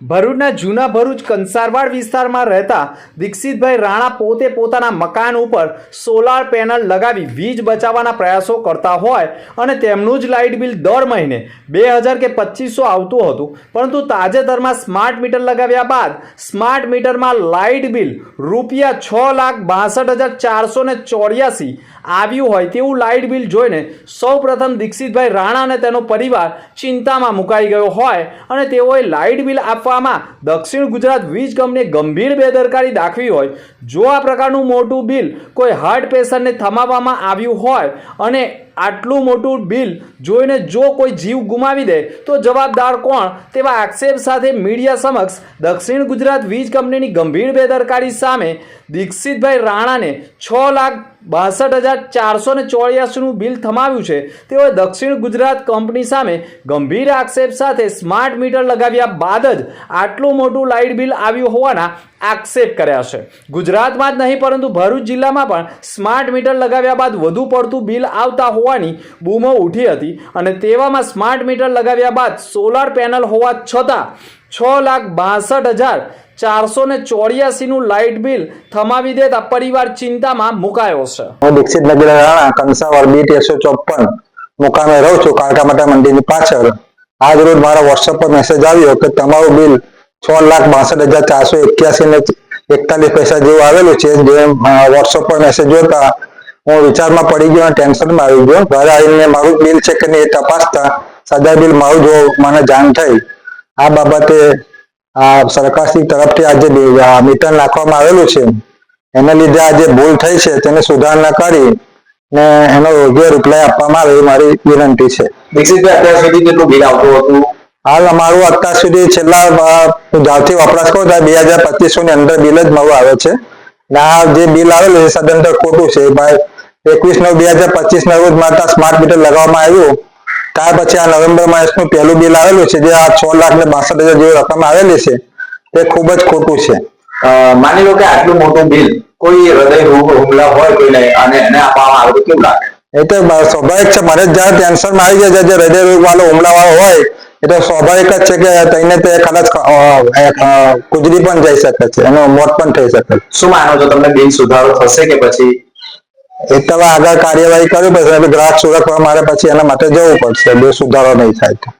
ભરૂચના જૂના ભરૂચ કંસારવાડ વિસ્તારમાં રહેતા દીક્ષિતભાઈ રાણા પોતે પોતાના મકાન ઉપર સોલાર પેનલ લગાવી વીજ બચાવવાના પ્રયાસો કરતા હોય અને તેમનું જ લાઇટ બિલ દર મહિને બે હજાર કે પચીસો આવતું હતું. પરંતુ તાજેતરમાં સ્માર્ટ મીટર લગાવ્યા બાદ સ્માર્ટ મીટરમાં લાઇટ બિલ રૂપિયા છ લાખ બાસઠ હજાર ચારસો ને ચોર્યાસી આવ્યું હોય તેવું લાઇટ બિલ જોઈને સૌપ્રથમ દીક્ષિતભાઈ રાણા અને તેનો પરિવાર ચિંતામાં મુકાઈ ગયો હોય અને તેઓએ લાઇટ બિલ આપવામાં દક્ષિણ ગુજરાત વીજ કંપનીએ ગંભીર બેદરકારી દાખવી હોય. જો આ પ્રકારનું મોટું બિલ કોઈ હાર્ટ પેશન્ટને થમાવવામાં આવ્યું હોય અને આટલું મોટું બિલ જોઈને જો કોઈ જીવ ગુમાવી દે, તો જવાબદાર કોણ? તેવા આક્ષેપ સાથે મીડિયા સમક્ષ દક્ષિણ ગુજરાત વીજ કંપનીની ગંભીર બેદરકારી સામે દીક્ષિતભાઈ રાણાને છ લાખ બાસઠ હજાર ચારસો ને ચોર્યાસીનું બિલ થમાવ્યું છે. તેઓએ દક્ષિણ ગુજરાત કંપની સામે ગંભીર આક્ષેપ સાથે સ્માર્ટ મીટર લગાવ્યા બાદ જ આટલું મોટું લાઇટ બિલ આવ્યું હોવાના આક્ષેપ કર્યા છે. ગુજરાતમાં જ નહીં, પરંતુ ભરૂચ જિલ્લામાં પણ સ્માર્ટ મીટર લગાવ્યા બાદ વધુ પડતું બિલ આવતા હોવાની બૂમો ઉઠી હતી અને તેવામાં સ્માર્ટ મીટર લગાવ્યા બાદ સોલાર પેનલ હોવા છતાં છ લાખ બાસઠ હજાર ચારસો ને ચોર્યાસીનું લાઇટ બિલ થમાવી દેતા પરિવાર ચિંતામાં મુકાયો છે. દીક્ષિત નગર રાણા, કંસાવર, બીટ એકસો ચોપન મુકામે રહું છું. માતા મંદિરની પાછળ આજ રોજ મારા વોટ્સઅપ પર મેસેજ આવ્યો કે તમારું બિલ છ લાખ બાસઠ હજાર ચારસો એક્યાસી ને એકતાલીસ પૈસા જેવું આવેલું છે. જે વોટ્સઅપ પર મેસેજ જોતા હું વિચારમાં પડી ગયો અને ટેન્શનમાં આવી ગયો. ઘરે આવીને મારું બિલ છે કે નહીં એ તપાસતા સદા બિલ મારું જો મને જાણ થઈ. આ બાબતે આ સરકારશ્રી તરફથી આજે મીટર નાખવામાં આવેલું છે. એને લીધે આ જે ભૂલ થઈ છે. તેને સુધારણા કરી ને એનો યોગ્ય રિપ્લાય આપવામાં આવે એ મારી વિનંતી છે. દીક્ષિતભાઈ, અત્યાર સુધી કેટલું બિલ આવતું હતું? હાલ અમારું અત્યાર સુધી છેલ્લા જ્યારથી વપરાશ કરું ત્યાં બે હજાર પચીસો ની અંદર બિલ જ મારું આવે છે. ને આ જે બિલ આવેલું છે સદંતર ખોટું છે. ભાઈ એકવીસ નવ બે હજાર પચીસ ના રોજ માતા સ્માર્ટ મીટર લગાવવામાં આવ્યું. ત્યાર પછી આ નવેમ્બર માસનું પહેલું બિલ આવેલું છે જે આ છ લાખ ને બાસઠ હજાર જેવી રકમ આવેલી છે તે ખૂબ જ ખોટું છે. માની લો કે આટલું મોટું બિલ કોઈ હૃદય રોગ હુમલા હોય કોઈને અને એને આપવામાં આવે તો કેવું લાગે? એ તો સ્વાભાવિક છે મને જયારે ટેન્શન આવી જાય જે હૃદય રોગ વાળો હુમલા વાળો હોય એ તો સ્વાભાવિક જ છે કે તઈને તે કદાચ ગુજરી પણ જઈ શકે છે એનો મોત પણ થઈ શકે છે. શું માનો છો તમને બિન સુધારો થશે કે પછી? એ તો આગળ કાર્યવાહી કરવી પડશે ગ્રાહક સુરક્ષા મારે પછી એના માટે જવું પડશે બે સુધારો નહીં થાય